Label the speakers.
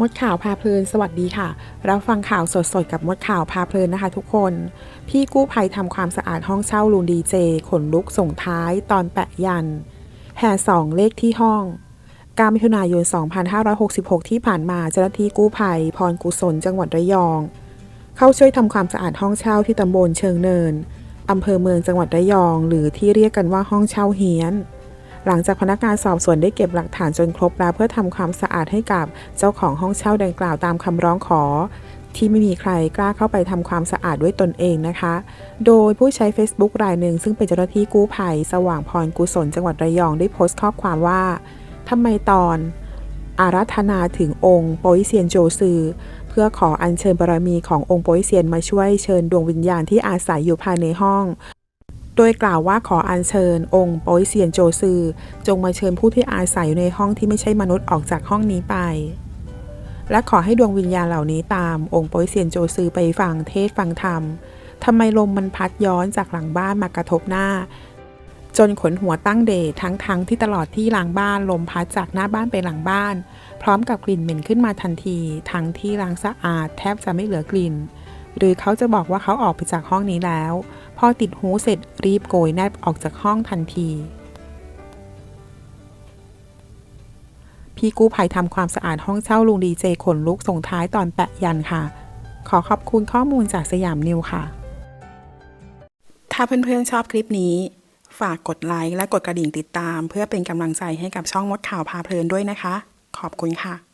Speaker 1: มดข่าวพาเพลินสวัสดีค่ะ รับฟังข่าวสดๆ กับมดข่าวพาเพลินนะคะทุกคน พี่กู้ภัยทำความสะอาดห้องเช่าลูนดีเจ ขนลุกส่งท้ายตอนแปะยัน แห่สองเลขที่ห้องการมิถุนายน 2566 ที่ผ่านมาเจ้าหน้าที่กู้ภัย พรกุศลจังหวัดระยอง เข้าช่วยทำความสะอาดห้องเช่าที่ตำบลเชิงเนินอำเภอเมืองจังหวัดระยอง หรือที่เรียกกันว่าห้องเช่าเฮียน หลังจากพนักงานสอบสวนได้เก็บหลักฐานจนครบแล้วเพื่อทำความสะอาดให้กับเจ้าของห้องเช่าดังกล่าวตามคำร้องขอ ที่ไม่มีใครกล้าเข้าไปทำความสะอาดด้วยตนเองนะคะ โดยผู้ใช้ Facebook รายหนึ่งซึ่งเป็นเจ้าหน้าที่กู้ภัย สว่างพรกุศลจังหวัดระยองได้โพสต์ข้อความว่าทำไมตอน อารัธนาถึงองค์โปยเซียนโจซือเพื่อขออัญเชิญบารมีขององค์โปยเซียนมาช่วยเชิญดวงวิญญาณที่อาศัยอยู่ภายในห้อง โดยกล่าวว่าขออัญเชิญ องค์โปยเซียนโจซือ จงมาเชิญผู้ที่อาศัยอยู่ในห้องที่ไม่ใช่มนุษย์ออกจากห้องนี้ไป และขอให้ดวงวิญญาณเหล่านี้ตามองค์โปยเซียนโจซือไปฟังเทศฟังธรรมทำไมลมมันพัดย้อนจากหลังบ้านมากระทบหน้า จนขนหัวตั้งเดชทั้งทั้งที่ตลอดที่หลังบ้านลมพัดจากหน้าบ้านไปหลังบ้าน พร้อมกับกลิ่นเหม็นขึ้นมาทันที ทั้งที่ล้างสะอาดแทบจะไม่เหลือกลิ่น หรือเขาจะบอกว่าเขาออกไปจากห้องนี้แล้ว อติดหูเสร็จรีบโกยแนบออกจากห้องทันที พี่กู้ภัยทำความสะอาดห้องเช่าลุงดีเจขนลุกส่งท้ายตอนแปะยันค่ะ ขอขอบคุณข้อมูลจากสยามนิวค่ะ ถ้าเพื่อนๆชอบคลิปนี้ ฝากกดไลค์และกดกระดิ่งติดตาม เพื่อเป็นกำลังใจให้กับช่องมดข่าวพาเพลินด้วยนะคะ ขอบคุณค่ะ